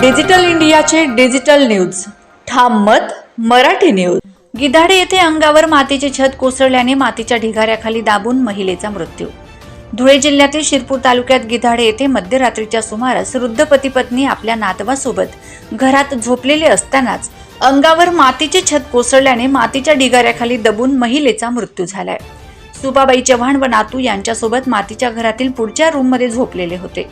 Digital इंडियाचे digital news. ठाम मत मराठी न्यूज. गिधाडे येथे अंगावर मातीचे छत कोसळल्याने मातीच्या ढिगाऱ्याखाली दाबून महिलेचा मृत्यू. धुळे जिल्ह्यातील शिरपूर तालुक्यात गिधाडे येथे मध्यरात्रीच्या सुमारास वृद्ध पती पत्नी आपल्या नातवासोबत घरात झोपलेले असतानाच अंगावर मातीचे छत कोसळल्याने मातीच्या ढिगाऱ्याखाली दबून महिलेचा मृत्यू झालाय. सुबाबाई चव्हाण व नातू यांच्यासोबत मातीच्या घरातील पुढच्या रूममध्ये झोपलेले होते.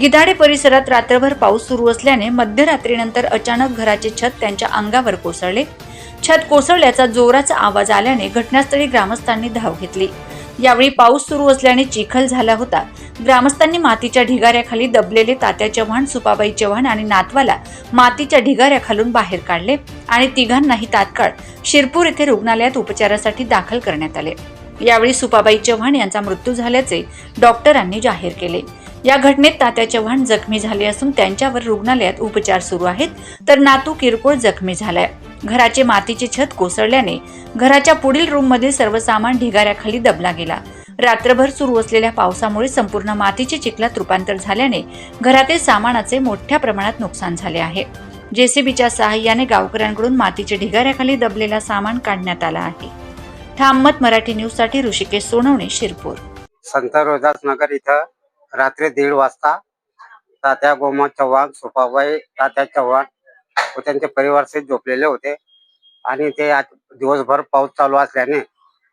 गिधाडे परिसरात रात्रभर पाऊस सुरू असल्याने मध्यरात्रीनंतर अचानक घराचे छत त्यांच्या अंगावर कोसळले. छत कोसळल्याचा जोराचा आवाज आल्याने घटनास्थळी ग्रामस्थांनी धाव घेतली. यावेळी पाऊस सुरू असल्याने चिखल झाला होता. ग्रामस्थांनी मातीच्या ढिगाऱ्याखाली दबलेले तात्या चव्हाण सुपाबाई चव्हाण आणि नातवाला मातीच्या ढिगाऱ्याखालून बाहेर काढले आणि तिघांनाही तात्काळ शिरपूर येथे रुग्णालयात उपचारासाठी दाखल करण्यात आले. यावेळी सुपाबाई चव्हाण यांचा मृत्यू झाल्याचे डॉक्टरांनी जाहीर केले. या घटनेत तात्या चव्हाण जखमी झाले असून त्यांच्यावर रुग्णालयात उपचार सुरू आहेत तर नातू किरकोळ जखमी झालाय. घराचे मातीचे छत कोसळल्याने घराच्या पुढील रूममध्ये सर्व सामान ढिगाऱ्याखाली दबला गेला. रात्रभर सुरू असलेल्या पावसामुळे संपूर्ण मातीचे चिखलात रूपांतर झाल्याने घरातील सामानाचे मोठ्या प्रमाणात नुकसान झाले आहे. जेसीबीच्या सहाय्याने गावकऱ्यांकडून मातीचे ढिगाऱ्याखाली दबलेला सामान काढण्यात आला आहे. ठाममत मराठी न्यूजसाठी ऋषिकेश सोनवणे शिरपूर. संत रोहिदास नगर इथं रात्री दीड वाजता तात्या गोमा चव्हाण सुपाबाई तात्या चव्हाण व त्यांचे परिवार सहित झोपलेले होते. आणि ते आज दिवसभर पाऊस चालू असल्याने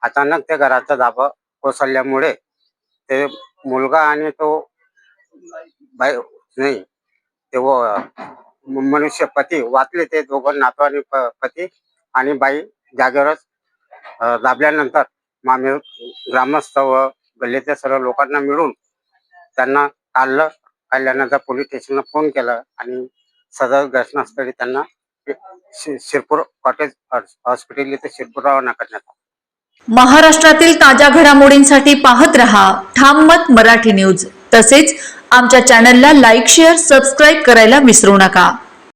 अचानक ते घराचा दाब कोसळल्यामुळे ते मुलगा आणि तो बाई नाही ते व- मनुष्य पती वाचले ते दोघं नातू आणि पती आणि बाई जागेवरच दाबल्यानंतर मामे ग्रामस्थ व गल्लीतल्या सर्व लोकांना मिळून त्यांना काढलं. काढल्यानंतर पोलीस स्टेशनला फोन केला आणि सदर घटनास्थळी त्यांना शि- शिरपूर कॉटेज हॉस्पिटल इथे शिरपूर रवाना करण्यात आलं. महाराष्ट्रातील ताज्या घडामोडींसाठी पाहत रहा ठाममत मराठी न्यूज. तसेच आमच्या चॅनलला लाईक शेअर सबस्क्राईब करायला विसरू नका.